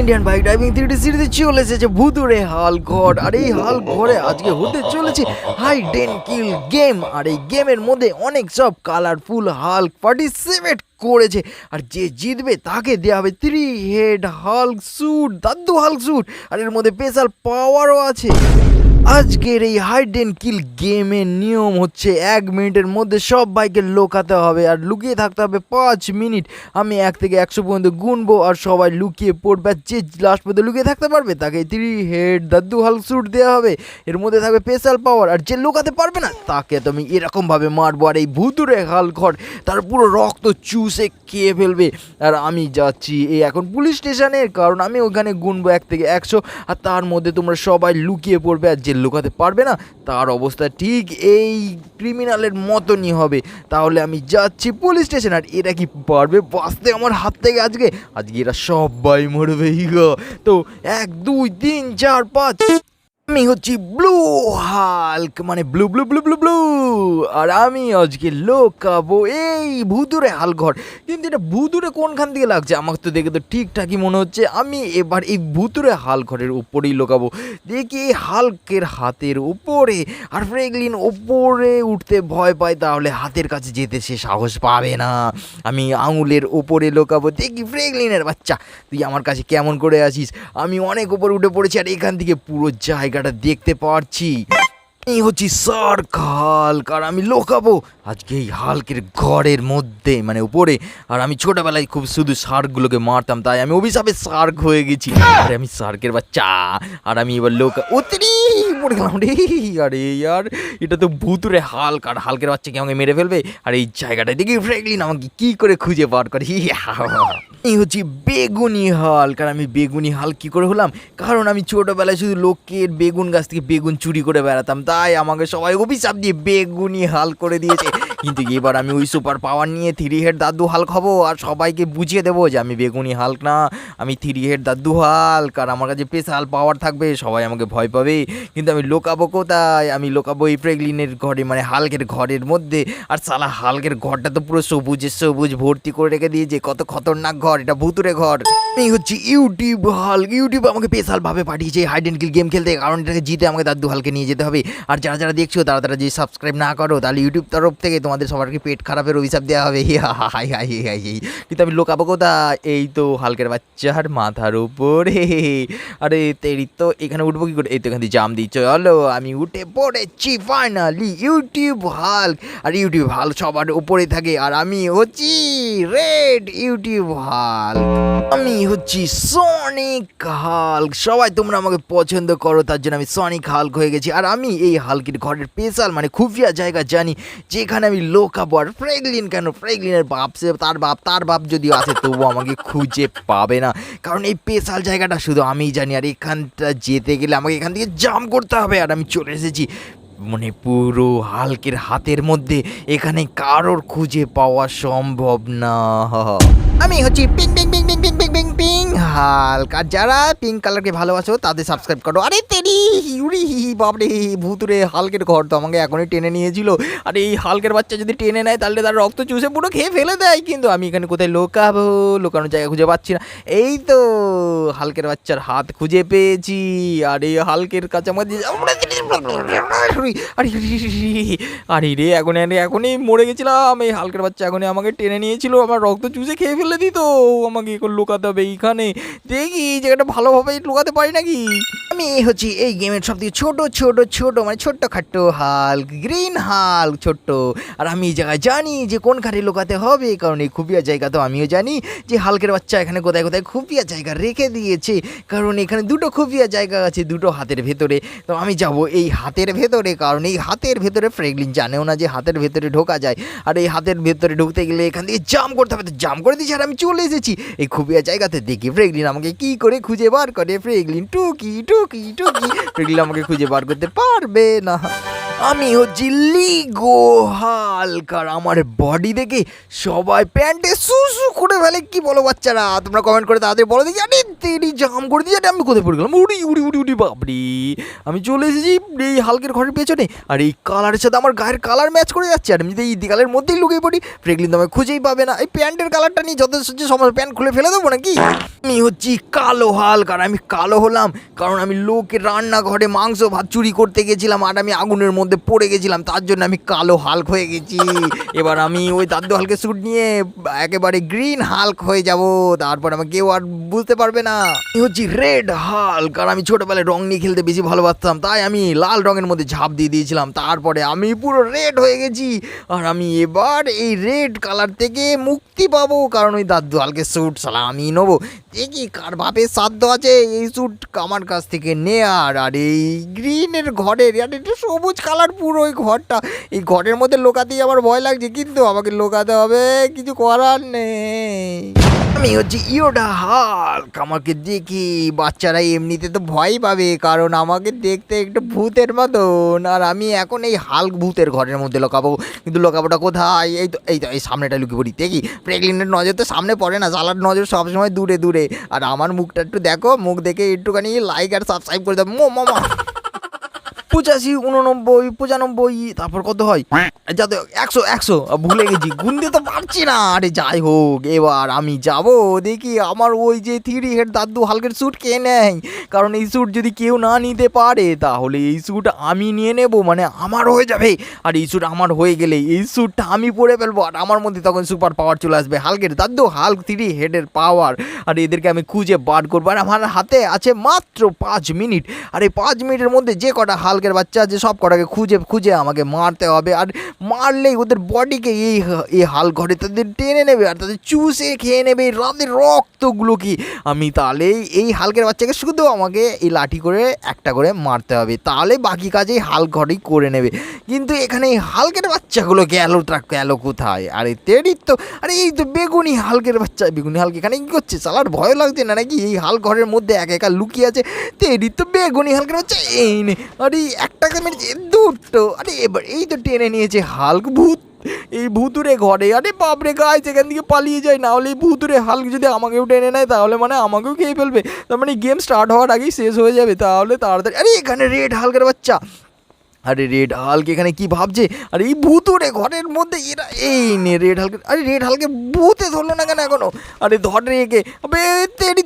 Indian bike driving three D সিরিজে চলে এসেছে ভুতুরে হাল ঘর। আর এই হাল ঘরে আজকে হতে চলেছে হাই ডেন কিল গেম আর এই গেমের মধ্যে অনেক সব কালারফুল হাল পার্টিসিপেট করেছে। আর যে জিতবে তাকে দেওয়া হবে থ্রি হেড হাল্ক স্যুট দাদু হাল্ক স্যুট আর এর মধ্যে স্পেশাল পাওয়ারও আছে। আজকের এই হাইড অ্যান্ড কিল গেমের নিয়ম হচ্ছে এক মিনিটের মধ্যে সব বাইকে লোকাতে হবে আর লুকিয়ে থাকতে হবে পাঁচ মিনিট। আমি এক থেকে একশো পর্যন্ত গুনবো আর সবাই লুকিয়ে পড়বে আর যে লাস্ট পর্যন্ত লুকিয়ে থাকতে পারবে তাকে থ্রি হেড দাদু হাল স্যুট দেওয়া হবে। এর মধ্যে থাকবে স্পেশাল পাওয়ার আর যে লুকাতে পারবে না তাকে তুমি এরকমভাবে মারবো আর এই ভুতুরে হাল ঘর তার পুরো রক্ত চুষে খেয়ে ফেলবে। আর আমি যাচ্ছি এই এখন পুলিশ স্টেশনের, কারণ আমি ওখানে গুনবো এক থেকে একশো, আর তার মধ্যে তোমরা সবাই লুকিয়ে পড়বে আর যে লুকাতে পারবে না, তার অবস্থা ঠিক এই ক্রিমিনালের মতনই হবে। তাহলে আমি যাচ্ছি পুলিশ স্টেশন আর এরা কি পারবে বাঁচতে আমার হাত থেকে আজকে? আজকে এরা সবাই মরবে গো। তো এক, দুই, তিন, চার, পাঁচ আমি হচ্ছি ব্লু হাল্ক মানে blue blue blue blue blue আর আমি আজকে লোকাবো এই ভুতুরে হালঘর কিন্তু এটা ভুতুরে কোনখান থেকে লাগছে? আমার তো দেখে তো ঠিকঠাকই মনে হচ্ছে। আমি এবার এই ভুতুরে হালঘরের উপরেই লোকাবো। দেখি এই হালকের হাতের উপরে আর ফ্রেগলিন ওপরে উঠতে ভয় পায়, তাহলে হাতের কাছে যেতে সে সাহস পাবে না। আমি আঙুলের ওপরে লোকাবো। দেখি ফ্রেগলিনের বাচ্চা, তুই আমার কাছে কেমন করে আসিস আমি অনেক উপরে উঠে পড়েছি আর এখান থেকে পুরো জায়গাটা দেখতে পারছি এই হচ্ছি সার্ক হাল্ক আর আমি লোকাবো। আজকে এই হালকের ঘরের মধ্যে মানে উপরে। আর আমি ছোটবেলায় খুব শুধু শার্কগুলোকে মারতাম, তাই আমি অভিশাপে শার্ক হয়ে গেছি। আরে আমি শার্কের বাচ্চা, আর আমি এবার লোক অতিরি পড়ে গেলাম রে। আরে ইয়ার, এটা তো ভুতুরে হালক আর হালকের বাচ্চাকে আমাকে মেরে ফেলবে? আর এই জায়গাটা দেখি ফ্রেগলিন আমাকে কি করে খুঁজে বার করে। এই হচ্ছে বেগুনি হাল্ক আর আমি বেগুনি হাল্ক কি করে হলাম? কারণ আমি ছোটবেলায় শুধু লোকের বেগুন গাছ থেকে বেগুন চুরি করে বেড়াতাম তাই আমাকে সবাই অভিশাপ দিয়ে বেগুনি হাল করে দিয়েছে। কিন্তু এবার আমি ওই সুপার পাওয়ার নিয়ে থ্রি হেড দাদু হাল হব আর সবাইকে বুঝিয়ে দেবো যে আমি বেগুনি হাল্ক না, আমি থ্রি হেড দাদু হাল্ক আর আমার কাছে স্পেশাল পাওয়ার থাকবে, সবাই আমাকে ভয় পাবে। কিন্তু আমি লোকাবো কোথায়? আমি লোকাবো এই প্রেগলিনের ঘরে মানে হালকের ঘরের মধ্যে। আর সালা হালকের ঘরটা তো পুরো সবুজে সবুজ ভর্তি করে রেখে দিয়েছে, কত খতরনাক ঘর, এটা ভুতুরে ঘর। এই হচ্ছে ইউটিউব হাল্ক। ইউটিউব আমাকে স্পেশাল ভাবে পাঠিয়েছে হাইড অ্যান্ড কিল গেম খেলতে, কারণ এটাকে জিতে আমাকে দাদু হালকে নিয়ে যেতে হবে। আর যারা যারা দেখছ, তারা তারা যদি সাবস্ক্রাইব না করো, তাহলে ইউটিউব তরফ থেকে তোমাদের সবারকে পেট খারাপের অভিশাপ দেওয়া হবে। হাই হাই হাই হাই কিন্তু আমি লোকাবো কোথায়? এই তো হালকের বাচ্চার মাথার উপরে। আরে, তেরি তো এখানে উঠবো কি করে? এই তো এখান থেকে জাম দিই। চলো, আমি উঠে পড়েছি ফাইনালি ইউটিউব হাল্ক। আর ইউটিউব হাল সবার উপরে থাকে। আর আমি হচ্ছি রেড ইউটিউব হাল্ক। আমি হচ্ছি সনিক হাল্ক। সবাই তোমরা আমাকে পছন্দ করো, তার জন্য আমি সনিক হাল্ক হয়ে গেছি। আর আমি এই হালকের ঘরের স্পেশাল মানে খুফিয়া জায়গা জানি, যেখানে আমি লোকাবো। আর ফ্রেগলিন কেন? ফ্রেগলিনের বাপ সে, তার বাপ তার বাপ যদি আসে তবুও আমাকে খুঁজে পাবে না। কারণ এই স্পেশাল জায়গাটা শুধু আমিই জানি, আর এখানটা যেতে গেলে আমাকে এখান থেকে জাম করতে হবে। আর আমি চলে এসেছি মানে পুরো হালকের হাতের মধ্যে। এখানে কারোর খুঁজে পাওয়া সম্ভব না। আমি হচ্ছি pink pink pink pink pink pink pink pink hulk. যারা পিঙ্ক কালারকে ভালোবাসো, তাদের সাবস্ক্রাইব করো। আরে তেরি ইউরি বাপরে ভূতুরে, হালকের ঘর তো আমাকে এখনই টেনে নিয়েছিল। আর এই হালকের বাচ্চা যদি টেনে নেয়, তাহলে তার রক্ত চুষে পুরো খেয়ে ফেলে দেয়। কিন্তু আমি এখানে কোথায় লোকাবো? লোকানোর জায়গা খুঁজে পাচ্ছি না। এই তো হালকের বাচ্চার হাত খুঁজে পেয়েছি। আর এই হালকের কাছে আমাদের আরে রে এখন এখনই মরে গেছিলাম। এই হালকের বাচ্চা এখনই আমাকে টেনে নিয়েছিল। আমার রক্ত চুষে খেয়ে ফেলে দিত। আমাকে এখন লোকাতে হবে। এইখানে। দেখি জায়গাটা ভালোভাবে লুকাতে পারি নাকি? আমি হচ্ছি এই গেমের সব থেকে ছোটো ছোটো ছোটো মানে ছোট্ট খাট্ট হাল্ক গ্রিন হাল্ক ছোট্ট। আর আমি এই জায়গায় জানি যে কোন ঘাটে লুকাতে হবে, কারণ এই খুবিয়া জায়গা তো আমিও জানি যে হালকের বাচ্চা এখানে কোথায় কোথায় খুফিয়া জায়গা রেখে দিয়েছে, কারণ এখানে দুটো খুফিয়া জায়গা আছে, দুটো হাতের ভেতরে। তো আমি যাব এই হাতের ভেতরে, কারণ এই হাতের ভেতরে ফ্রেগলিন জানেও না যে হাতের ভেতরে ঢোকা যায়। আর এই হাতের ভেতরে ঢুকতে গেলে এখান থেকে জাম করতে হবে, তো জাম করে দিয়েছি আর আমি চলে এসেছি। এই খুবিয়া জায়গাতে দেখি ফ্রেগলিন আমাকে কি করে খুঁজে বার করে? ফ্রেগলিন টুকি টুকি টুকি। ফ্রেগলিন আমাকে খুঁজে বার করতে পারবে না। আমি হচ্ছি লিগো হাল্ক আর আমার বডি দেখে সবাই প্যান্টে সু সু করে ফেলে। কি বলো বাচ্চারা? তোমরা কমেন্ট করে তাদের বলো দেখি। আরে, তেরি জাম করে দিয়ে আমি কোথায় পড়ে গেলাম? উড়ি উড়ি উড়ি উড়ি, বাপরি। আমি চলে এসেছি এই হালকের ঘরের পেছনে। আর এই কালারের সাথে আমার গায়ের কালার ম্যাচ করে যাচ্ছে। আর আমি যদি এই দিকালের মধ্যেই লুকিয়ে পড়ি ফ্রেগলিন তো খুঁজেই পাবে না। এই প্যান্টের কালারটা নিয়ে সহ্য সময় প্যান্ট খুলে ফেলে দেবো নাকি? আমি হচ্ছি কালো হালক আর আমি কালো হলাম কারণ আমি লোকের রান্নাঘরে মাংস, ভাত, চুরি করতে গেছিলাম। আর আমি আগুনের মধ্যে পড়ে গেছিলাম, তার জন্য আমি কালো হাল্ক হয়ে গেছি। এবার আমি ওই দাদু হালকে স্যুট নিয়ে একেবারে গ্রিন হাল্ক হয়ে যাব, তারপর আমাকে কেউ আর বুঝতে পারবে না। আমি হচ্ছি রেড হাল্ক আর আমি ছোটবেলায় রং নিয়ে খেলতে বেশি ভালোবাসতাম, তাই আমি লাল রঙের মধ্যে ঝাঁপ দিয়ে দিয়েছিলাম, তারপরে আমি পুরো রেড হয়ে গেছি। আর আমি এবার এই রেড কালার থেকে মুক্তি পাবো, কারণ ওই দাদু হালকে স্যুট সালা আমি নেব। দেখি কার বাপের সাধ্য আছে এই স্যুট আমার কাছ থেকে নেয়ার, আর এই গ্রিনের ঘরের, আর এটা সবুজ কালার পুরো ওই ঘরটা। এই ঘরের মধ্যে লোকাতেই আমার ভয় লাগছে, কিন্তু আমাকে লোকাতে হবে, কিছু করার নেই। আমি হচ্ছে ইয়োডা হাল্ক, আমাকে দেখি বাচ্চারা এমনিতে তো ভয় পাবে, কারণ আমাকে দেখতে একটু ভূতের মতন। আর আমি এখন এই হাল্ক ভূতের ঘরের মধ্যে লোকাবো, কিন্তু লোকাবোটা কোথায়? এই তো এই তো, এই সামনেটা লুকিয়ে পড়ি, দেখি। প্রেগনেন্টের নজর তো সামনে পড়ে না জালার নজর সবসময় দূরে দূরে। আর আমার মুখটা একটু দেখো, মুখ দেখে একটুখানি লাইক আর সাবস্ক্রাইব করে দাও। মো মামা পঁচাশি উননব্বই পঁচানব্বই তারপর কত হয়? যাতে একশো একশো ভুলে গেছি। গুনতে তো পারছি না। আরে যাই হোক এবার আমি যাব। দেখি আমার ওই যে থ্রি হেড দাদু হালকের স্যুট কে নেয়? কারণ এই স্যুট যদি কেউ না নিতে পারে তাহলে এই স্যুট আমি নিয়ে নেব। মানে আমার হয়ে যাবে। আর এই স্যুট আমার হয়ে গেলে এই স্যুটটা আমি পরে ফেলব। আর আমার মধ্যে তখন সুপার পাওয়ার চলে আসবে। হালকের দাদু হাল্ক থ্রি হেডের পাওয়ার আর এদেরকে আমি খুঁজে বার করব। আর আমার হাতে আছে মাত্র পাঁচ মিনিট আর এই পাঁচ মিনিটের মধ্যে যে কটা হালকের বাচ্চা আছে, সব কটাকে খুঁজে খুঁজে আমাকে মারতে হবে। আর মারলেই ওদের বডিকে এই এই হাল ঘরে তাদের টেনে নেবে আর তাদের চুষে খেয়ে নেবে রাতের রক্তগুলো কি? আমি তাহলে এই হালকের বাচ্চাকে শুধু আমাকে এই লাঠি করে, একটা করে মারতে হবে। তাহলে বাকি কাজ এই হাল ঘরেই করে নেবে। কিন্তু এখানে এই হালকের বাচ্চাগুলো গেল গেল কোথায়? আরে তেরি তো, আরে এই তো বেগুনি হালকের বাচ্চা। বেগুনি হালক এখানে কী করছে? সালার ভয় লাগছে না নাকি? এই হাল ঘরের মধ্যে এক একা লুকিয়ে আছে। তেরি তো বেগুনি হালকের বাচ্চা, এই নে। আরে একটাকে মেরেছে দুটো, আরে এবার এই তো টেনে নিয়েছে হালক ভূত, এই ভুতুরে ঘরে, আরে বাপরে গাছ এখান থেকে পালিয়ে যায়, না হলে এই ভুতুরে হালক যদি আমাকেও টেনে নেয়, তাহলে মানে আমাকেও খেয়ে ফেলবে। তার মানে গেম স্টার্ট হওয়ার আগেই শেষ হয়ে যাবে, তাহলে তাড়াতাড়ি, আরে এখানে রেড হালকের বাচ্চা আরে রেড হালক এখানে কি ভাবছে? আরে এই ভূতুরে ঘরের মধ্যে এরা এই নে রেড হালকে, আরে রেড হালকে ভূতে ধরলো না কেন এখনও? আরে ধর রে একে, আবে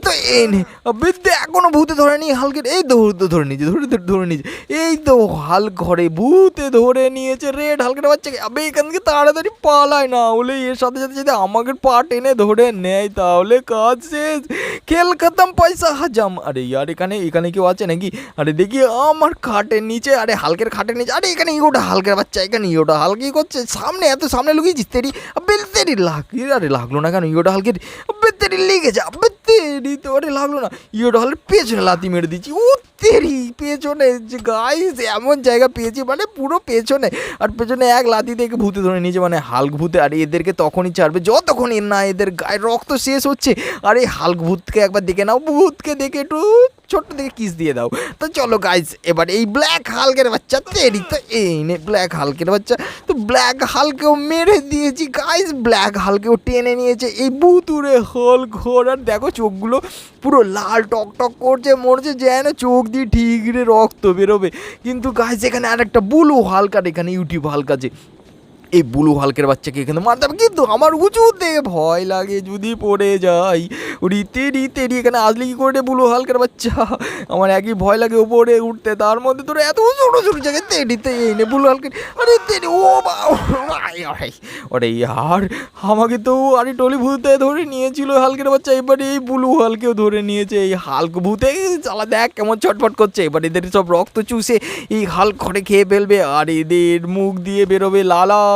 তো এই নে, আবে এখনও ভূতে ধরেনি হালকে এই ধরে তো ধরে নিয়েছে, ধরে ধরে ধরে নিয়েছে, এই তো হাল ঘরে ভূতে ধরে নিয়েছে রেড হালকের বাচ্চাকে, আবে এখান থেকে তাড়াতাড়ি পালায় না হলে এর সাথে সাথে যদি আমাকে পা টেনে ধরে নেয় তাহলে কাজ শেষ। খেল খতম, পয়সা হাজাম। আরে ইয়ার এখানে এখানে কেউ আছে নাকি? আরে দেখি আমার খাটের নিচে, আরে হালকের নিচে আরে, এখানে ইগোটা হালকের বাচ্চা, এখানে ইগোটা হালকি। করছে, সামনে এত সামনে লুকিয়েছিস, তেরি আবে তেরি, লাগ আরে লাগল না কেন? ইগোটা হালকের আবে তেরি লেগেছে তেরি আরে লাগল না। ইয়োটা হালকের পেছনে লাতি মেরে দিচ্ছি ও তেরি, পেছনে যে গাইস এমন জায়গা পেয়েছি মানে পুরো পেছনে। আর পেছনে এক লাতি দেখে ভূতে ধরে নিয়েছে মানে হালক ভূতে। আর এদেরকে তখনই ছাড়বে, যতক্ষণ এর না এদের গায়ের রক্ত শেষ হচ্ছে। আর এই হালক ভূতকে একবার দেখে নাও, ভূতকে দেখে একটু ছোট্ট থেকে কিস দিয়ে দাও। তো চলো গাইস এবার এই ব্ল্যাক হালকের বাচ্চা, তেরি, তো এই নে ব্ল্যাক হালকের বাচ্চা। তো ব্ল্যাক হালকেও মেরে দিয়েছি গাইস ব্ল্যাক হালকেও টেনে নিয়েছে। এই ভুতুরে হল ঘোর আর দেখো চোখগুলো পুরো লাল টক টক করছে, মরছে, যেন চোখ দিয়ে ঠিকরে রক্ত বেরোবে। কিন্তু গাছ এখানে আর একটা বুলু হালকার, এখানে ইউটিউব হালকা আছে এই বুলু হালকের বাচ্চাকে এখানে মারতে হবে কিন্তু আমার উঁচুতে ভয় লাগে যদি পড়ে যাই। রিতে রিতে এখানে আসলে কি করে বুলু হালকের বাচ্চা? আমার একই ভয় লাগে উপরে উঠতে। তার মধ্যে তোর এত ছোটো ছোটো জায়গায় তেড়িতে এই নে, বুলু হালকের। আরে তেড়ি ও ওরে ইয়ার আমাকে তো আরে টলি ভূতে ধরে নিয়েছিল হালকের বাচ্চা। এবারে এই বুলু হালকেও ধরে নিয়েছে। এই হালক ভূতে চালা দেখ কেমন ছটফট করছে। এবার এদের সব রক্ত চুষে এই হালক ঘরে খেয়ে ফেলবে। আর এদের মুখ দিয়ে বেরোবে লালা।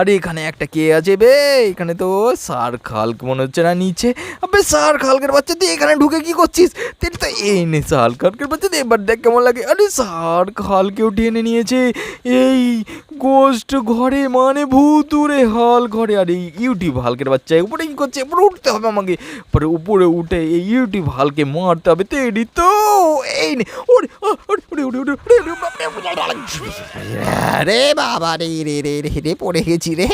আরে এখানে একটা কে আছে বে? এখানে তো সার খালক মনে হচ্ছে না নিচে। আবে সার খালকের বাচ্চা, তুই এখানে ঢুকে কি করছিস? তুই তো এই নে সার খালকের বাচ্চা তুই এবার দেখ কেমন লাগে। আরে সার খালকেও টেনে নিয়েছে। এই গোস্ট ঘরে মানে ভূতুরে হল ঘরে। আর ইউটিউব হালকের বাচ্চা উপরে কি করছে? উপরে উঠতে হবে আমাকে। পরে উপরে উঠে এই ইউটিউব হালকে মারতে হবে। তেড়ি তো, এই নে, ওরে আরে বাবা রে রে রে রে, পড়ে গেছি। রে।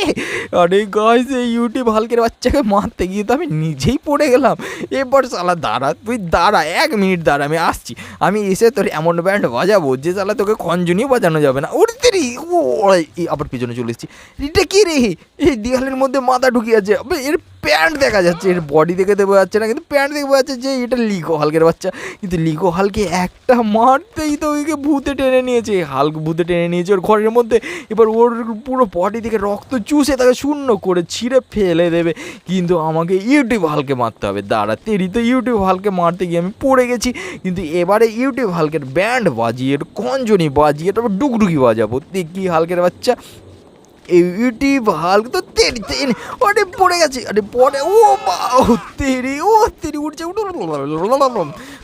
আরে গাইস এই ইউটিউব হালকের বাচ্চাকে মারতে গিয়ে তো আমি নিজেই পড়ে গেলাম। এরপর সালা দাঁড়া, তুই দাঁড়া, এক মিনিট দাঁড়া, আমি আসছি। আমি এসে তোর এমন ব্যান্ড বাজাবো যে সালা তোকে খঞ্জনি বাজানো যাবে না। ওর তেরি ও আবার পিছনে চলে এসেছি। এটা কি রে? এই দেওয়ালের মধ্যে মাথা ঢুকিয়ে আছে। এর প্যান্ট দেখা যাচ্ছে। এর বডি দেখে দেবো যাচ্ছে না, কিন্তু প্যান্ট দেখে যাচ্ছে যে এটা লিকো হালকের বাচ্চা। কিন্তু লিকো হালকে একটা মারতেই তো ওইকে ভূতে টেনে নিয়েছে। হালক ভূতে টেনে নিয়েছে ওর ঘরের মধ্যে। এবার ওর পুরো বডি থেকে রক্ত চুষে তাকে শূন্য করে ছিঁড়ে ফেলে দেবে। কিন্তু আমাকে ইউটিউব হালকে মারতে হবে। দাঁড়া, তেরি তো ইউটিউব হালকে মারতে গিয়ে আমি পড়ে গেছি। কিন্তু এবারে ইউটিউব হালকের ব্যান্ড বাজিয়ে কঞ্জনি বাজিয়ে, তারপর ডুগডুগি বাজাবো। দেখি হালকের বাচ্চা ইউটিউব হালক তো তেরি তেরি আরে পড়ে গেছে আরে পড়ে ও ও তেরি ও তেরি উঠছে উঠে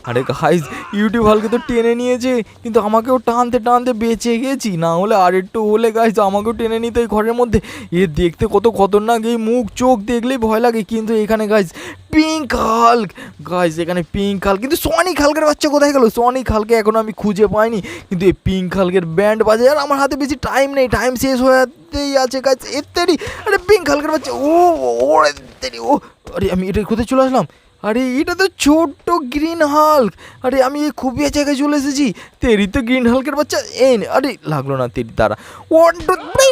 আরে গাইস ইউটিউব হালকে তো টেনে নিয়েছে কিন্তু আমাকেও টানতে টানতে বেঁচে গেছি না হলে আর একটু হলে গাইস আমাকেও টেনে নিতে এই ঘরের মধ্যে এ দেখতে কত খতরনাক এই মুখ চোখ দেখলেই ভয় লাগে কিন্তু এখানে গাইস পিঙ্ক হাল্ক গাইস এখানে পিঙ্ক হাল্ক কিন্তু সনিক হালকের বাচ্চা কোথায় গেল সনিক হালকে এখনও আমি খুঁজে পাইনি কিন্তু এই পিঙ্ক হালকের ব্যান্ড বাজে আর আমার হাতে বেশি টাইম নেই টাইম শেষ হয়ে আছে আছে এর তেরি আরে পিঙ্ক হালকের বাচ্চা ও ওরে তেরি ও আরে আমি এটা কোথায় চলে আসলাম আরে, এটা তো ছোট্ট গ্রিন হাল্ক আরে, আমি এই খুবই জায়গায় চলে এসেছি। তেরি তো গ্রিন হাল্কের বাচ্চা, এই আরে, লাগল না তেরি দ্বারা ওয়ান টু থ্রি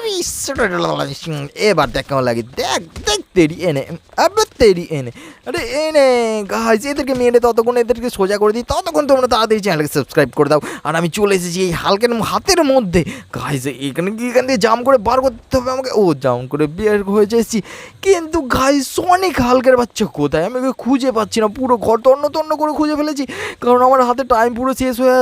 এবার দেখ কেমন লাগে। দেখ দেখ তেরি এনে আবার তেরি এনে আরে এনে গাইজ এদেরকে মেরে ততক্ষণ এদেরকে সোজা করে দিই, ততক্ষণ তোমরা তাড়াতাড়ি চ্যানেলকে সাবস্ক্রাইব করে দাও। আর আমি চলে এসেছি এই হালকের হাতের মধ্যে। গাইজ এখানে এখান দিয়ে জাম করে বার করতে হবে আমাকে? ও জাম করে বের হয়ে এসেছি কিন্তু গাইজ অনেক হালকের বাচ্চা কোথায়? আমি খুঁজে পাচ্ছি না। পুরো ঘর তন্ন তন্ন করে খুঁজে ফেলেছি। কারণ আমার হাতে টাইম পুরো শেষ হয়ে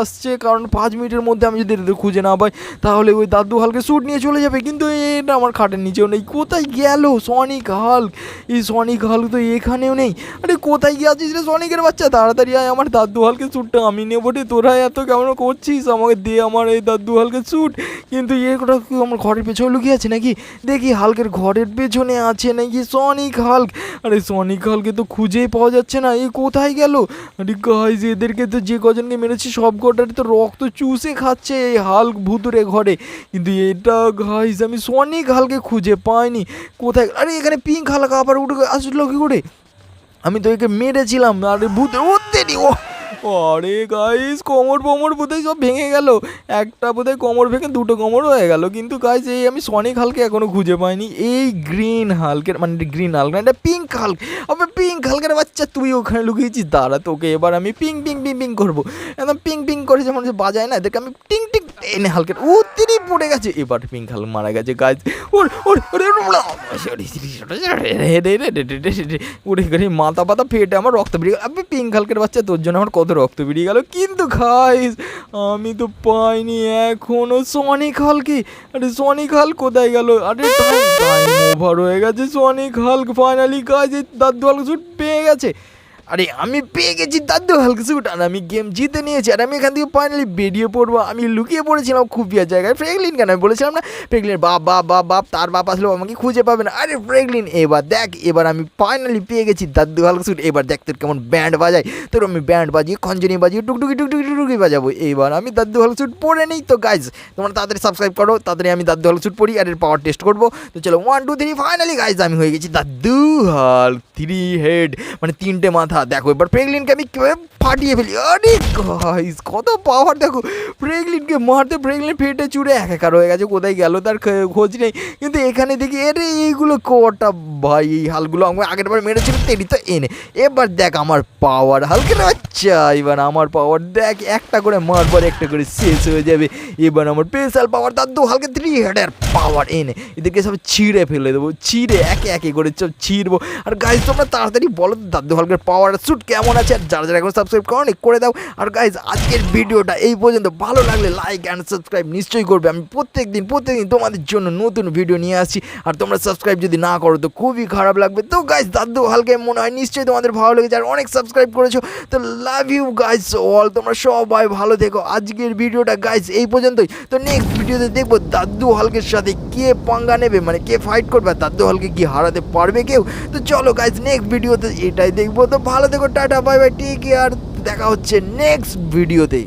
আসছে। কারণ পাঁচ মিনিটের মধ্যে আমি যদি খুঁজে না পাই, তাহলে ওই দাদু হালকে স্যুট নিয়ে চলে যাবে। কিন্তু এটা আমার খাটের নিচেও নেই। কোথায় গেল সনিক হাল্ক এই সনিক হাল্ক তো এখানেও নেই। আরে কোথায় গিয়ে আছিস রে সনিকের বাচ্চা? তাড়াতাড়ি আয় আমার দাদু হালকে স্যুটটা আমি নেব রে। তোরা এত কেমন করছিস? আমাকে দে আমার এই দাদু হালকে স্যুট কিন্তু এটা আমার ঘরের পেছনে লুকিয়ে আছে নাকি? দেখি হালকের ঘরের পেছনে আছে নাকি সনিক হাল্ক আরে সনিক হালকে তো খুঁজেই পাওয়া যাচ্ছে না। এ কোথায় গেল? আরে গাইজ এদেরকে তো যে কজনকে মেরেছি, সব কটারই তো রক্ত চুষে খাচ্ছে এই হাল ভুতুরে ঘরে। কিন্তু এটা গাইজ আমি সনিক হালকে খুঁজে পাইনি। কোথায় আরে এখানে পিঙ্ক হালকা আবার উঠে আসলো কি করে? আমি তো একে মেরেছিলাম। আরে ভূত, ও তেরি ও আরে গাইস কোমর ফোমর বোধহয় সব ভেঙে গেল একটা বোধহয় কোমর ভেঙে দুটো কোমর হয়ে গেল কিন্তু গাইস এই আমি সনিক হালকে এখনও খুঁজে পাইনি এই গ্রিন হালকের মানে গ্রিন হালক না এটা পিঙ্ক হালক আবে পিঙ্ক হালকের বাচ্চা তুই ওখানে লুকিয়েছিস দাঁড়া তোকে এবার আমি পিং পিং পিং পিং করব একদম পিং পিং করে যেমন বাজায় না এদেরকে আমি টিং টিং এনে হালকের ও তিনি পড়ে গেছে এবার পিঙ্ক হালক মারা গেছে গাইস ওর ওর ওরে মাথা পাতা ফেটে আমার রক্ত বেরিয়ে আবে পিঙ্ক হালকের বাচ্চা তোর জন্য আমার কত রক্ত বেরিয়ে গেল। কিন্তু খাইস আমি তো পাইনি এখনও। সনিক হালকে আরে সনিক হাল কোথায় গেল? আরে ওভার হয়ে গেছে সনিক হাল ফাইনালি কাজে দাদু হালক শুট পেয়ে গেছে। আরে, আমি পেয়ে গেছি দাদু হালকা শুট আর আমি গেম জিতে নিয়েছি, আর আমি এখান থেকে ফাইনালি বেরিয়ে পড়ব। আমি লুকিয়ে পড়েছিলাম খুব খুবিয়া জায়গায়। ফ্রেগলিন কেন? আমি বলেছিলাম না ফ্রেগলিন বাপ বাপ বাপ বাপ, তার বাপ আসলেও আমাকে খুঁজে পাবে না। আরে, ফ্রেগলিন, এবার দেখ, এবার আমি ফাইনালি পেয়ে গেছি দাদু হালকা শুট এবার দেখ তোর কেমন ব্যান্ড বাজাই তোর আমি ব্যান্ড বাজিয়ে, খঞ্জনি বাজিয়ে, টুকটুকি টুকটুকি টুকটুকি বাজাবো। এইবার আমি দাদু হালকা শুট পরে নেই তো গাইজ তোমরা তাড়াতাড়ি সাবস্ক্রাইব করো, তাড়াতাড়ি আমি দাদু হালকা শুট পড়ি আর এর পাওয়ার টেস্ট করব। তো চলো one two three finally guys আমি হয়ে গেছি দাদু হাল থ্রি হেড মানে তিনটে মাথা দেখো, এবার ফ্রেগলিনকে আমি কীভাবে ফাটিয়ে ফেলি? আরে গাইস কত পাওয়ার দেখো ফ্রেগলিনকে মারতে ফ্রেগলিন ফেটে চুড়ে একাকার হয়ে গেছে, কোথায় গেল তার খোঁজ নেই। কিন্তু এখানে দেখি, আরে এইগুলো কটা ভাই, এই হালগুলো আমি আগের বার মেরেছিল, তেরি তো এনে। এবার দেখ আমার পাওয়ার হালকে আচ্ছা এবার আমার পাওয়ার দেখ, একটা করে মারবার, একটা করে শেষ হয়ে যাবে। এবার আমার স্পেশাল পাওয়ার তার দু হালকে থ্রি হেডের পাওয়ার এনে, এদেরকে সব ছিঁড়ে ফেলে দেবো, ছিঁড়ে, একে একে করে সব ছিঁড়বো। আর গাইজ তোমরা তাড়াতাড়ি বলো দাদু হালকের পাওয়ার স্যুট কেমন আছে? আর যারা যারা এখন সাবস্ক্রাইব করনি, করে দাও। আর গাইজ আজকের ভিডিওটা এই পর্যন্ত। ভালো লাগলে লাইক অ্যান্ড সাবস্ক্রাইব নিশ্চয়ই করবে। আমি প্রত্যেক দিন প্রত্যেক দিন তোমাদের জন্য নতুন ভিডিও নিয়ে আসছি। আর তোমরা সাবস্ক্রাইব যদি না করো, তো খুবই খারাপ লাগবে। তো গাইজ দাদু হালকে মনে হয়, নিশ্চয়ই তোমাদের ভালো লেগেছে। আর অনেক সাবস্ক্রাইব করেছ। তো লাভ ইউ গাইজ অল তোমরা সবাই ভালো থেকো। আজকের ভিডিওটা গাইজ এই পর্যন্তই। তো নেক্সট ভিডিওতে দেখব দাদু হালকের সাথে কে পাঙ্গা নেবে? মানে কে ফাইট করবে? আর দাদু হালকে কি হারাতে পারবে কেউ? তো চলো গাইজ নেক্সট ভিডিওতে এটাই দেখব। তো ভালো থেকো tata bye bye take care দেখা হচ্ছে নেক্সট ভিডিওতে